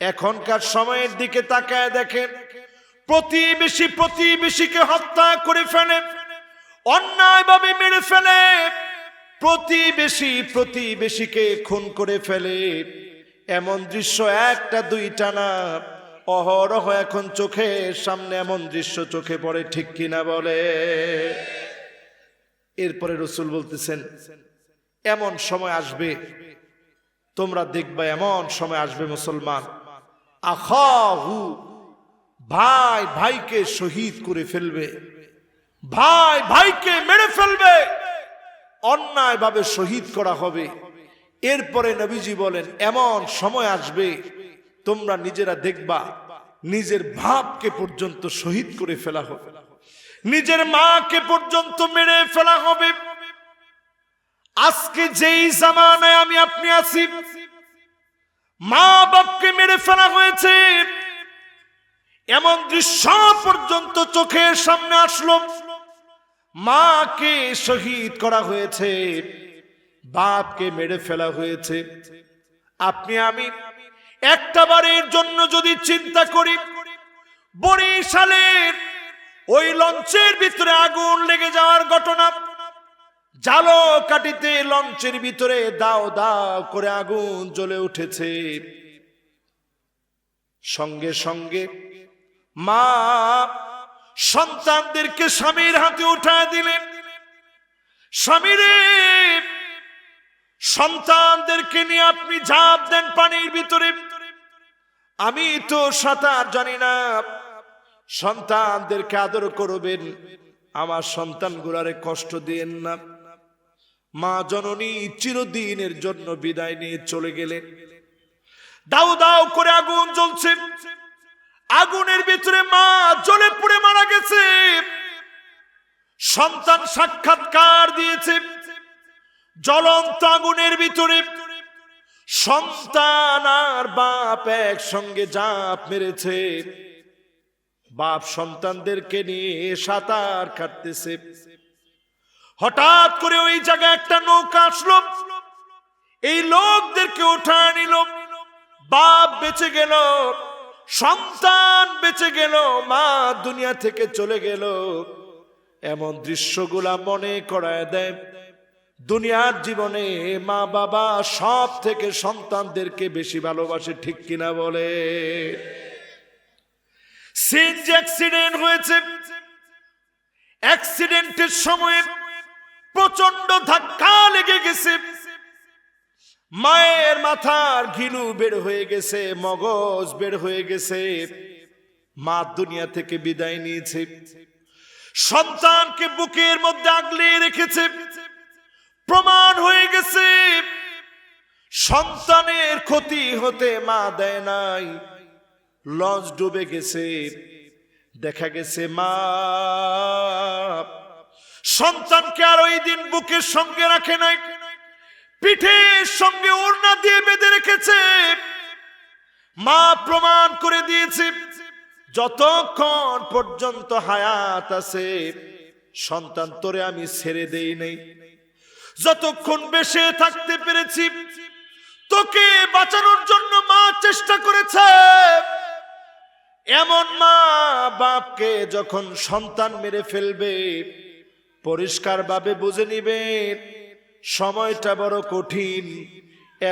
এখনকার সময়ের দিকে তাকায় দেখেন, প্রতিবেশী প্রতিবেশীকে হত্যা করে ফেলে, অন্যায়ভাবে মেরে ফেলে, প্রতিবেশী প্রতিবেশীকে খুন করে ফেলে। এমন দৃশ্য একটা, দুইটা না, অহরহ এখন চোখের সামনে এমন দৃশ্য চোখে পড়ে, ঠিক কিনা বলে? এরপরে রসুল বলতেছেন, এমন সময় আসবে, তোমরা দেখবা এমন সময় আসবে মুসলমান। আখাহু ভাই ভাইকে শহীদ করে ফেলবে। ভাই ভাইকে মেরে ফেলবে। অন্যায় ভাবে শহীদ করা হবে। এরপরে নবীজি বলেন, এমন সময় আসবে, তোমরা নিজেরা দেখবা, নিজের ভাবকে পর্যন্ত শহীদ করে ফেলা হবে। নিজের মাকে পর্যন্ত মেরে ফেলা হবে। আজকে যেই জামানায় আমি আপনি আছি মা বাপকে মেরে ফেলা হয়েছে। এমন দৃশ্য পর্যন্ত চোখের সামনে আসলো। মাকে শহীদ করা হয়েছে। বাপকে মেরে ফেলা হয়েছে। আপনি, আমি একটা বারের জন্য যদি চিন্তা করি, বরিশালের ওই লঞ্চের ভিতরে আগুন লেগে যাওয়ার ঘটনা জালো কাটিতে লঞ্চের ভিতরে দাও দাও করে আগুন জ্বলে উঠেছে। সঙ্গে সঙ্গে মা সন্তানদেরকে স্বামীর হাতে উঠায় দিলেন। স্বামীরে, সন্তানদেরকে নিয়ে আপনি ঝাঁপ দেন পানির ভিতরে। আমি তো সাঁতার জানি না। সন্তানদেরকে আদর করবেন। আমার সন্তান সন্তানগুলারে কষ্ট দিয়েন না। মা জননী চিরদিনের জন্য বিদায় নিয়ে চলে গেলেন। দাউ দাও করে আগুন জ্বলছে। আগুনের ভিতরে মা জ্বলে পুড়ে মারা গেছে। সন্তান সাক্ষাৎকার দিয়েছে। জ্বলন্ত আগুনের ভিতরে সন্তান আর বাপ একসঙ্গে জাপ মেরেছে। বাপ সন্তানদেরকে নিয়ে সাঁতার কাটতেছে। হঠাৎ করে ওই জায়গায় একটা নৌকা আসলো। এই লোকদেরকে উঠা নিল। বাপ বেঁচে গেল, সন্তান বেঁচে গেল, মা দুনিয়া থেকে চলে গেল। এমন দৃশ্যগুলা মনে করায় দেয়। দুনিয়ার জীবনে মা বাবা সব থেকে সন্তানদেরকে বেশি ভালোবাসে, ঠিক কিনা বলে? সিনজ অ্যাক্সিডেন্ট হয়েছে। অ্যাক্সিডেন্টের সময় প্রচণ্ড ধাক্কা লেগে গেছে। মায়ের মাথার ঘিলু বের হয়ে গেছে, মগজ বের হয়ে গেছে। মা দুনিয়া থেকে বিদায় নিয়েছে। সন্তানকে বুকের মধ্যে আগলে রেখেছে। প্রমাণ হয়ে গেছে। সন্তানের ক্ষতি হতে মা দেয় নাই। লঞ্চ ডুবে গেছে। দেখা গেছে, মা সন্তানকে আর ওই দিন বুকের সঙ্গে রাখে নাই। পিঠের সঙ্গে ওড়না দিয়ে বেঁধে রেখেছে। মা প্রমাণ করে দিয়েছে, যতক্ষণ পর্যন্ত হায়াত আছে, সন্তান তোরে আমি ছেড়ে দেই নাই। যতক্ষণ বেঁচে থাকতে পেরেছি, তোকে বাঁচানোর জন্য মা চেষ্টা করেছে। এমন মা বাপকে যখন সন্তান মেরে ফেলবে পরিষ্কার ভাবে বুঝে নিবে সময়টা বড় কঠিন।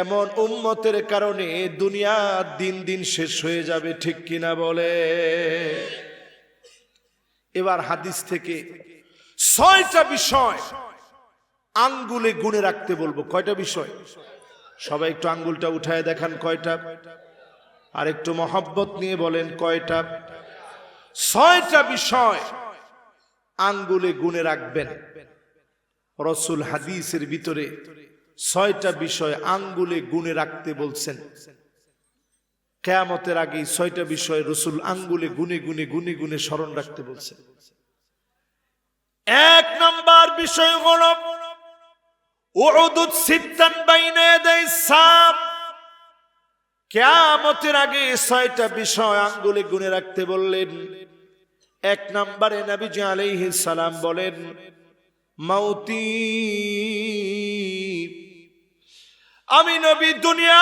এমন উম্মতের কারণে দুনিয়া দিন দিন শেষ হয়ে যাবে, ঠিক কিনা বলে? এবার হাদিস থেকে ছয়টা বিষয় আঙ্গুলে গুনে রাখতে বলব। কয়টা বিষয়? সবাই একটু আঙ্গুলটা উঠায় দেখান কয়টা। আর একটু মহব্বত নিয়ে বলেন কয়টা। ছয়টা বিষয় আঙ্গুলে গুনে রাখবেন। রসুল হাদিসের ভিতরে ছয়টা বিষয় আঙ্গুলে গুনে রাখতে বলছেন। কেয়ামতের আগে ছয়টা বিষয় রসুল আঙ্গুলে গুনে গুনে গুনে গুনে স্মরণ রাখতে বলছেন। এক নম্বর বিষয় হল কেয়ামতের আগে ছয়টা বিষয় আঙ্গুলে গুনে রাখতে বললেন। এক নম্বরে নবীজি আলাইহিস সালাম বলেন, মাউতি, আমি নবী দুনিয়া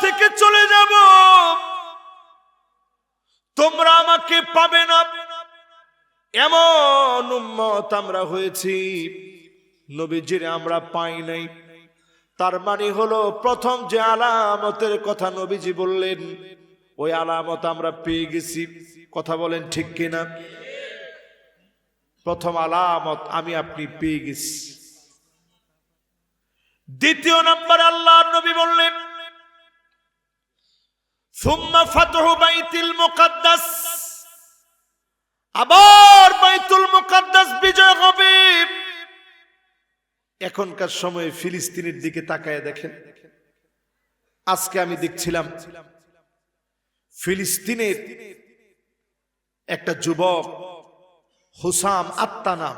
থেকে চলে যাব। তোমরা আমাকে পাবে না। এমন উম্মত আমরা হয়েছি। নবীজির আমরা পাই নাই। তার মানে হলো প্রথম যে আলামতের কথা নবীজি বললেন ওই আলামত আমরা পেয়ে গেছি। কথা বলেন ঠিক কিনা? প্রথম আলামত আমি আপনি পেয়ে গেছি। দ্বিতীয় নম্বর আল্লাহ নবী বললেন আবার বাইতুল মুকাদ্দাস বিজয় হবে। এখনকার সময়ে ফিলিস্তিনের দিকে তাকায় দেখেন। আজকে আমি দেখছিলাম ফিলিস্তিনের একটা যুবক, হুসাম আত্মা নাম,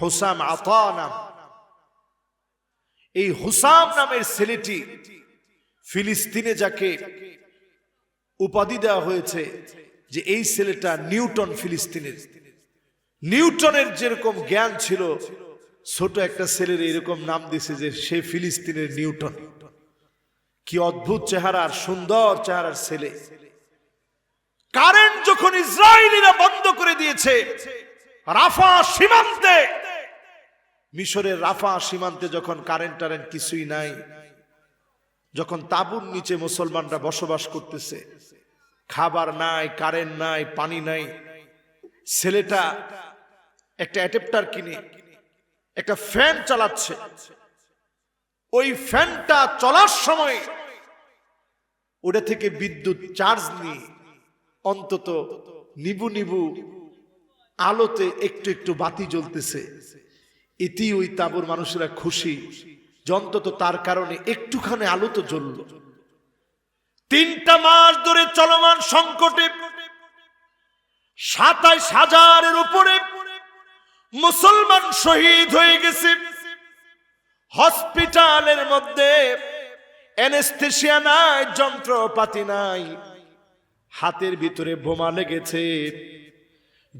হুসাম আতা নাম। এই হুসাম নামের ছেলেটি ফিলিস্তিনে যাকে উপাধি দেওয়া হয়েছে যে এই ছেলেটা নিউটন ফিলিস্তিনের। নিউটনের যেরকম জ্ঞান ছিল, ছোট একটা ছেলের এরকম নাম দিছে যে সে ফিলিস্তিনের নিউটন। কি অদ্ভুত চেহারার, সুন্দর চেহারার ছেলে। কারেন্ট যখন ইসরায়েলিরা বন্ধ করে দিয়েছে, রাফা সীমান্তে, মিশরের রাফা সীমান্তে যখন কারেন্ট টারেন্ট কিছুই নাই, যখন তাবুর নিচে মুসলমানরা বসবাস করতেছে, খাবার নাই, কারেন্ট নাই, পানি নাই, ছেলেটা একটা অ্যাডাপ্টার কিনে, একটা ফ্যান চালাচ্ছে ওই ফ্যানটা চলার সময় ওটা থেকে বিদ্যুৎ চার্জ নিয়ে অন্তত নিবু নিবু আলোতে একটু একটু বাতি জ্বলতেছে। এটি ওই তাবুর মানুষেরা খুশি, যে অন্তত তার কারণে একটুখানি আলো তো জ্বলল। তিনটা মাস ধরে চলমান সংকটে সাতাইশ হাজারের উপরে মুসলমান শহীদ হয়ে গেছে। হসপিটালের মধ্যে এনেস্থেশিয়া নাই, যন্ত্রপাতি নাই। হাতের ভিতরে বোমা লেগেছে।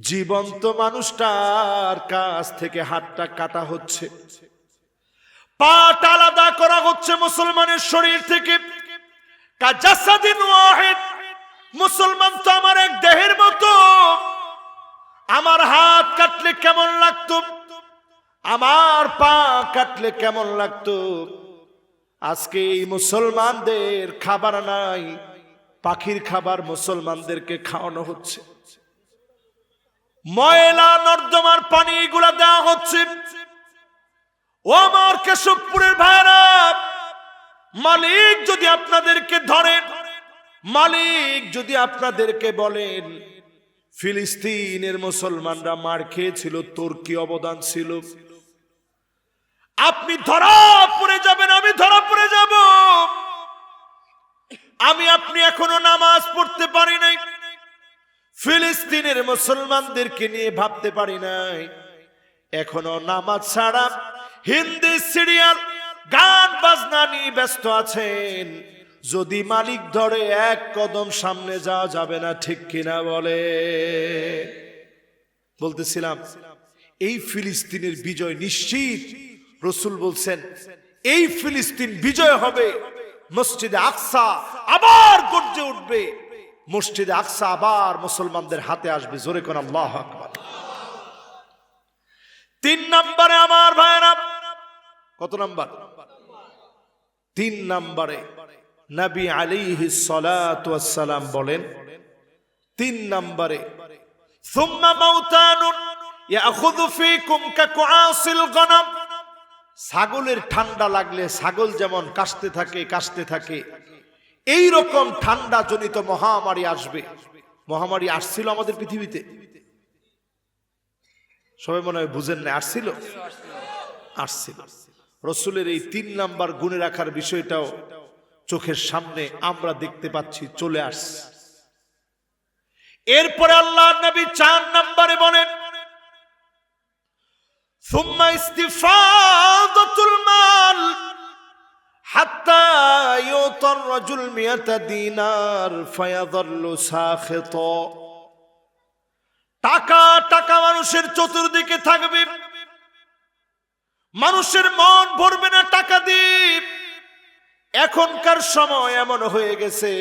জীবন্ত মানুষটার কাছ থেকে হাতটা কাটা হচ্ছে। পাট আলাদা করা হচ্ছে মুসলমানের শরীর থেকে। মুসলমান তো আমার এক দেহের মতো। আমার হাত কাটলে কেমন লাগতো? আমার পা কাটলে কেমন লাগতো? আজকে এই মুসলমানদের খাবার নাই, পাখির খাবার মুসলমানদেরকে খাওয়ানো হচ্ছে। ময়লা, নর্দমার পানি এগুলা দেওয়া হচ্ছে। ও আমার কেশবপুরের ভাইরা মালিক যদি আপনাদেরকে ধরেন, মালিক যদি আপনাদেরকে বলেন, ফিলিস্তিনের মুসলমানরা মার খেয়েছিল, তোর কি অবদান ছিল? আপনি ধরা পড়ে যাবেন, আমি ধরা পড়ে যাব। আমি আপনি এখনও নামাজ পড়তে পারি নাই। ফিলিস্তিনের মুসলমানদেরকে নিয়ে ভাবতে পারি নাই। এখনও নামাজ ছাড়া হিন্দি সিরিয়াল, গান, বাজনা নিয়ে ব্যস্ত আছেন। যদি মালিক ধরে, এক কদম সামনে যাওয়া যাবে না, ঠিক কিনা বলে? বলতেছিলাম, এই ফিলিস্তিনের বিজয় নিশ্চিত? রসুল বলছেন এই ফিলিস্তিন বিজয় হবে মসজিদে আকসা আবার গর্জে উঠবে মসজিদে আকসা আবার মুসলমানদের হাতে আসবে জোরে কোন আল্লাহ আকবার তিন নম্বরে আমার ভাইরা কত নাম্বার তিন নম্বরে নবী আলিহি সালাম বলেন তিন নম্বরে ثم موتان ياخذ فيكم كقعاص الغنم ছাগলের ঠান্ডা লাগলে ছাগল যেমন কাশতে থাকে কাশতে থাকে। এই রকম ঠান্ডা জনিত মহামারী আসবে। মহামারী আসছিল আমাদের পৃথিবীতে। সবাই মনে হয় বুঝেন না আসছিল? আসছিল। রসুলের এই তিন নাম্বার গুণে রাখার বিষয়টাও চোখের সামনে আমরা দেখতে পাচ্ছি, চলে আস এরপরে আল্লাহ নবী চার নাম্বারে বলেন, সুম্মা ইস্তিফা حتى يعطى الرجل مئة دينار فيظل ساخطا টাকা টাকা মানুষের চতুর্দিকে থাকবে মানুষের মন ভরবে না টাকা দিয়ে এখনকার সময় এমন হয়ে গেছে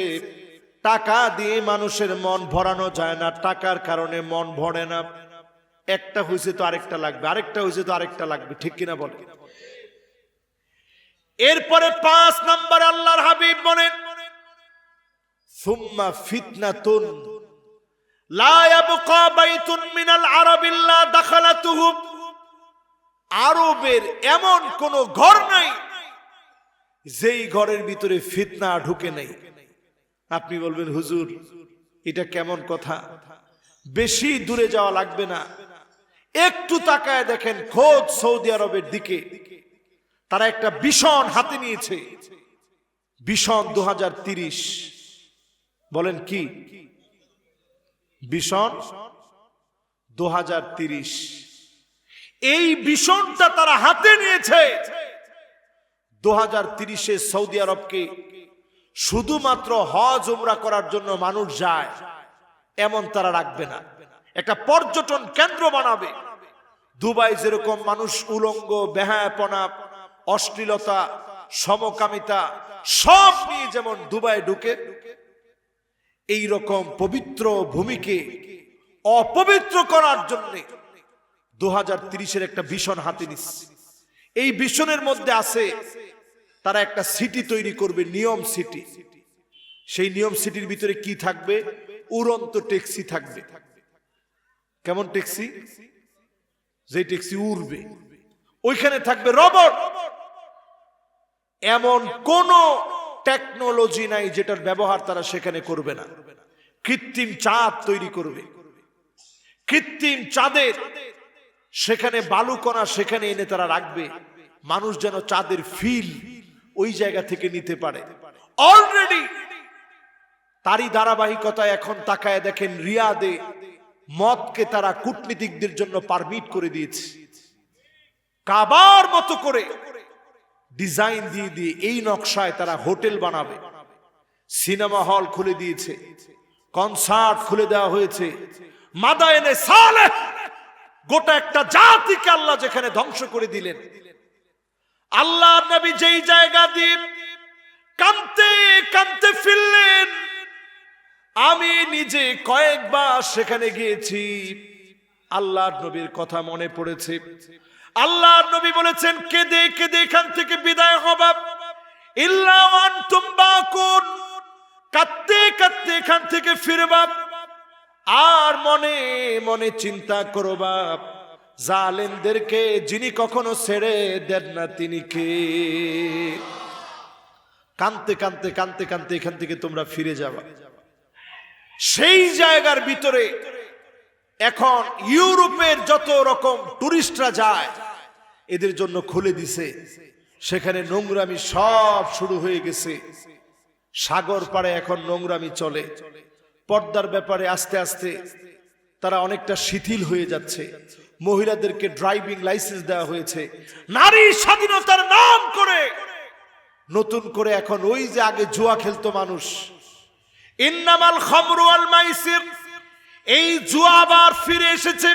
টাকা দিয়ে মানুষের মন ভরানো যায় না টাকার কারণে মন ভরে না একটা হয়েছে তো আরেকটা লাগবে আরেকটা হয়েছে তো আরেকটা লাগবে ঠিক কিনা বলে এরপরে পাঁচ নম্বর আল্লাহর হাবিব বলেন, সুম্মা ফিতনাতুন লা ইয়াবকা বাইতুন মিনাল আরব ইল্লা দাখালাতুহু। আরবের এমন কোন ঘর নাই যেই ঘরের ভিতরে ফিতনা ঢুকে নেই। আপনি বলবেন, হুজুর, এটা কেমন কথা? বেশি দূরে যাওয়া লাগবে না। একটু তাকায় দেখেন খোদ সৌদি আরবের দিকে। তারা একটা ভীষণ হাতে নিয়েছে। ভীষণ দু বলেন কি? ভীষণ দু এই ভীষণটা তারা হাতে নিয়েছে। দু হাজার তিরিশে সৌদি আরবকে শুধুমাত্র হজ উমরা করার জন্য মানুষ যায়, এমন তারা রাখবে না। একটা পর্যটন কেন্দ্র বানাবে। দুবাই যেরকম মানুষ উলঙ্গ, বেহায়াপনা অশ্লীলতা, সমকামিতা, সব নিয়ে যেমন দুবাই ঢুকে এই রকম পবিত্র ভূমিকে অপবিত্র করার জন্য দু হাজার একটা ভীষণ হাতে নিচ্ছে এই ভীষণের মধ্যে আছে, তারা একটা সিটি তৈরি করবে, নিয়ম সিটি। সেই নিয়ম সিটির ভিতরে কি থাকবে? উড়ন্ত ট্যাক্সি থাকবে। কেমন ট্যাক্সি? যে ট্যাক্সি উড়বে। ওইখানে থাকবে রবট। এমন কোন টেকনোলজি নাই যেটার ব্যবহার তারা সেখানে করবে না। কৃত্রিম চাঁদ তৈরি করবে। কৃত্রিম চাঁদের সেখানে বালুকণা সেখানে এনে তারা রাখবে। মানুষ যেন চাঁদের ফিল ওই জায়গা থেকে নিতে পারে। অলরেডি তারই ধারাবাহিকতা এখন তাকায় দেখেন রিয়াদে মদকে তারা কূটনীতিকদের জন্য পারমিট করে দিয়েছে। কাবার মতো করে ডিজাইন দিয়ে দিয়ে এই নকশায় তারা হোটেল বানাবে। সিনেমা হল খুলে দিয়েছে, কনসার্ট খুলে দেওয়া হয়েছে। মাদায়নে সালে গোটা একটা জাতিকে আল্লাহ যেখানে ধ্বংস করে দিলেন। আল্লাহ নবী যেই জায়গা দিয়ে কানতে কানতে ফিরলেন। আমি নিজে কয়েকবার সেখানে গিয়েছি। আল্লাহর নবীর কথা মনে পড়েছে। আল্লাহর নবী বলেছেন, কেঁদে কেঁদে এখান থেকে বিদায় হবা। ইল্লাওয়ান তুম্বাকুন কাঁদতে কাঁদতে এখান থেকে ফিরবা আর মনে মনে চিন্তা করো বাপ, জালেমদেরকে যিনি কখনো ছেড়ে দেন না, তিনি কে? কানতে কানতে কানতে কানতে এখান থেকে তোমরা ফিরে যাবা। সেই জায়গার ভিতরে এখন ইউরোপের যত রকম টুরিস্টরা যায় এদের জন্য খুলে দিছে। সেখানে নোংরামি সব শুরু হয়ে গেছে। সাগর পাড়ে এখন নোংরামি চলে। পর্দার ব্যাপারে আস্তে আস্তে তারা অনেকটা শিথিল হয়ে যাচ্ছে। মহিলাদেরকে ড্রাইভিং লাইসেন্স দেওয়া হয়েছে। নারী স্বাধীনতার নাম করে। নতুন করে এখন ওই যে আগে জুয়া খেলতো মানুষ। ইন্নামাল খমরু আল মাইসির। এই জুয়া আবার ফিরে এসেছে।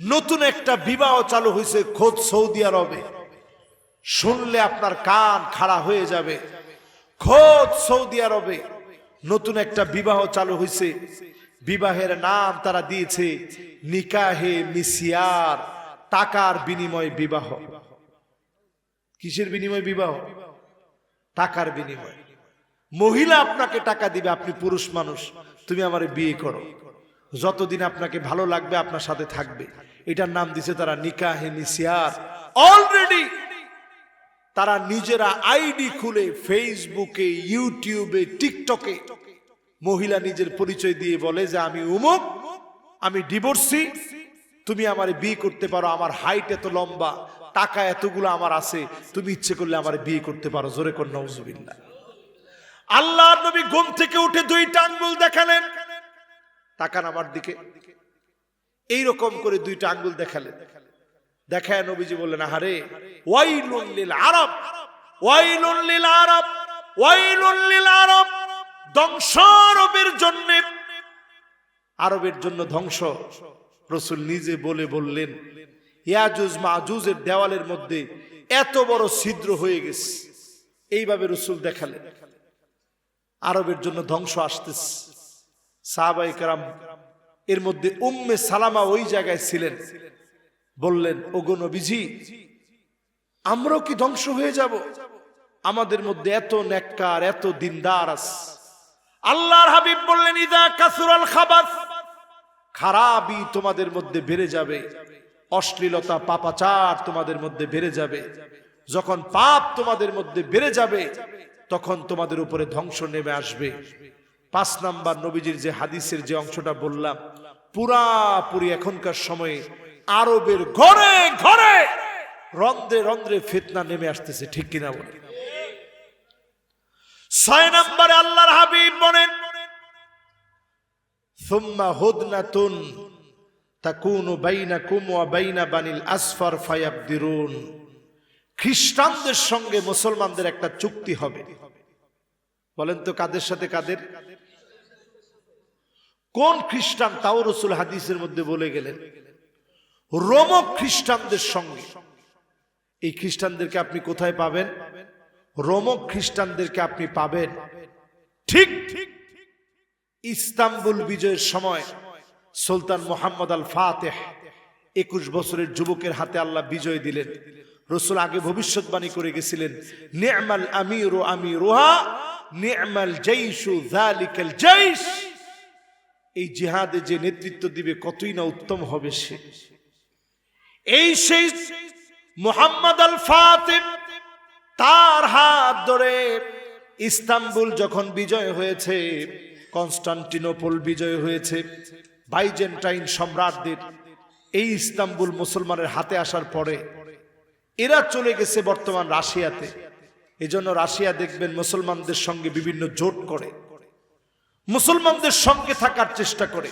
নতুন একটা বিবাহ চালু হয়েছে খোদ সৌদি আরবে। শুনলে আপনার কান খাড়া হয়ে যাবে। খোদ সৌদি আরবে নতুন একটা বিবাহ চালু হয়েছে। বিবাহের নাম তারা দিয়েছে নিকাহে মিসিয়ার টাকার বিনিময় বিবাহ। কিসের বিনিময় বিবাহ? টাকার বিনিময়। মহিলা আপনাকে টাকা দিবে, আপনি পুরুষ মানুষ। তুমি আমার বিয়ে করো। যতদিন আপনাকে ভালো লাগবে, আপনার সাথে থাকবে। এটার নাম দিছে তারা নিকাহে মিসিয়ার অলরেডি তারা নিজেরা আইডি খুলে ফেসবুকে, ইউটিউবে, টিকটকে মহিলা নিজের পরিচয় দিয়ে বলে যে, আমি উমুক, আমি ডিভোর্সি, তুমি আমার বিয়ে করতে পারো, আমার হাইট এত লম্বা, টাকা এতগুলো আমার আছে, তুমি ইচ্ছে করলে আমার বিয়ে করতে পারো। জোরে কর নজুবিল্লা আল্লাহ নবী ঘুম থেকে উঠে দুইটা আঙ্গুল দেখালেন। তাকান আমার দিকে। এই রকম করে দুইটা আঙ্গুল দেখালেন। দেখায় নবীজি বললেন, আহারে, ওয়াইলুন লিল আরব, ওয়াইলুন লিল আরব, ওয়াইলুন লিল আরব, ধ্বংস আরবের জন্য। আরবের জন্য ধ্বংস। রসুল নিজে বলে বললেন, ইয়াজুজ মাজুজের দেওয়ালের মধ্যে এত বড় ছিদ্র হয়ে গেছে। এইভাবে রসুল দেখালেন। আরবের জন্য ধ্বংস আসতেছে। সাহাবাই কারাম এর মধ্যে উম্মে সালামা ওই জায়গায় ছিলেন। বললেন, ওগো নবীজি, আমরাও কি ধ্বংস হয়ে যাব? আমাদের মধ্যে এত নেককার এত দিনদার আছে। আল্লাহর হাবিব বললেন, ইদা কাসুরাল খাবাস খারাপই তোমাদের মধ্যে বেড়ে যাবে। অশ্লীলতা, পাপাচার তোমাদের মধ্যে বেড়ে যাবে। যখন পাপ তোমাদের মধ্যে বেড়ে যাবে, তখন তোমাদের উপরে ধ্বংস নেমে আসবে। পাঁচ নাম্বার নবীজির যে হাদিসের যে অংশটা বললাম, পুরাপুরি এখনকার সময়ে আরবের ঘরে ঘরে রন্ধ্রে রন্ধ্রে ফিতনা নেমে আসতেছে, ঠিক কিনা বলে ছয় নম্বরে আল্লাহর হাবিব বলেন, সুম্মা হুদনাতুন তাকুনু বাইনাকুম ওয়া বাইনা বানিল আসফার ফায়াবদিরুন। খ্রিস্টানদের সঙ্গে মুসলমানদের একটা চুক্তি হবে। বলেন তো কাদের সাথে কাদের? কোন খ্রিস্টান তাও রসুল হাদিসের মধ্যে বলে গেলেন, রোমক খ্রিস্টানদের সঙ্গে। এই খ্রিস্টানদেরকে আপনি কোথায় পাবেন? রোমক খ্রিস্টানদেরকে আপনি পাবেন ঠিক ঠিক ইস্তাম্বুল বিজয়ের সময় সুলতান মোহাম্মদ আল ফাতেহ একুশ বছরের যুবকের হাতে আল্লাহ বিজয় দিলেন। রসুল আগে ভবিষ্যৎবাণী করে গেছিলেন, নি'মাল আমির ও আমিরুহা নি'মাল জাইশু যালিকাল জাইশ এই জিহাদে যে নেতৃত্ব দিবে, কতই না উত্তম হবে সে। এই সেই মোহাম্মদ আল ফাতেহ, তার হাত ধরে ইস্তাম্বুল যখন বিজয় হয়েছে, কনস্টান্টিনোপল বিজয় হয়েছে, বাইজেন্টাইন সম্রাটদের, এই ইস্তাম্বুল মুসলমানের হাতে আসার পরে, এরা চলে গেছে বর্তমান রাশিয়াতে। এজন্য রাশিয়া দেখবেন মুসলমানদের সঙ্গে বিভিন্ন জোট করে। মুসলমানদের সঙ্গে থাকার চেষ্টা করে।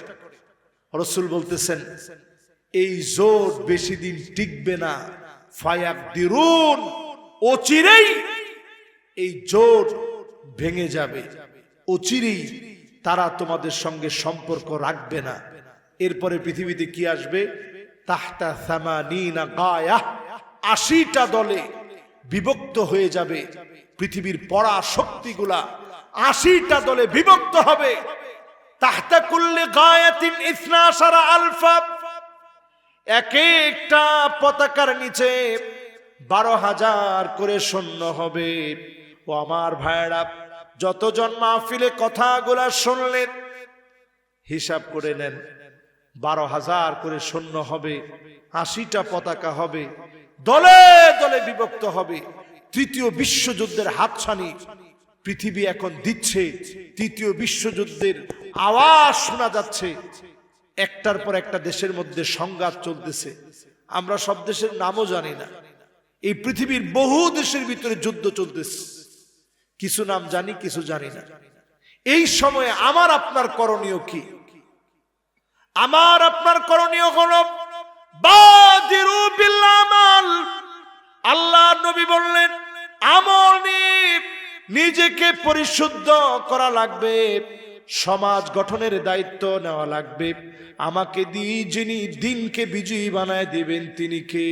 রসুল বলতেছেন, এই জোট বেশি দিন টিকবে না। ফায়াক দিরুন, অচিরেই এই জোট ভেঙে যাবে। অচিরেই তারা তোমাদের সঙ্গে সম্পর্ক রাখবে না। এরপরে পৃথিবীতে কি আসবে? তাহতা সামানিনা গায়া, আশিটা দলে বিভক্ত হয়ে যাবে। পৃথিবীর পড়া শক্তিগুলা আশিটা দলে বিভক্ত হবে। তাহতা কুল্লে গায়াতিন ইসনা সারা আলফা। এক একটা পতাকার নিচে বারো হাজার করে সৈন্য হবে। ও আমার ভাইয়েরা, যতজন মাহফিলে কথাগুলা শুনলেন, হিসাব করে নেন, বারো হাজার করে সৈন্য হবে, আশিটা পতাকা হবে। দলে দলে বিভক্ত হবে। তৃতীয় বিশ্বযুদ্ধের হাতছানি পৃথিবী এখন দিচ্ছে। তৃতীয় বিশ্বযুদ্ধের আওয়াজ শোনা যাচ্ছে। একটার পর একটা দেশের মধ্যে সংঘাত চলতেছে। আমরা সব দেশের নামও জানি না। এই পৃথিবীর বহু দেশের ভিতরে যুদ্ধ চলতেছে। কিছু নাম জানি, কিছু জানি না। এই সময়ে আমার আপনার করণীয় কি? আমার আপনার করণীয় হল নিজেকে পরিশুদ্ধ করা লাগবে, সমাজ গঠনের দায়িত্ব নেওয়া লাগবে। আমাকে দিই যিনি দিনকে বিজয়ী বানায় দিবেন তিনি কে?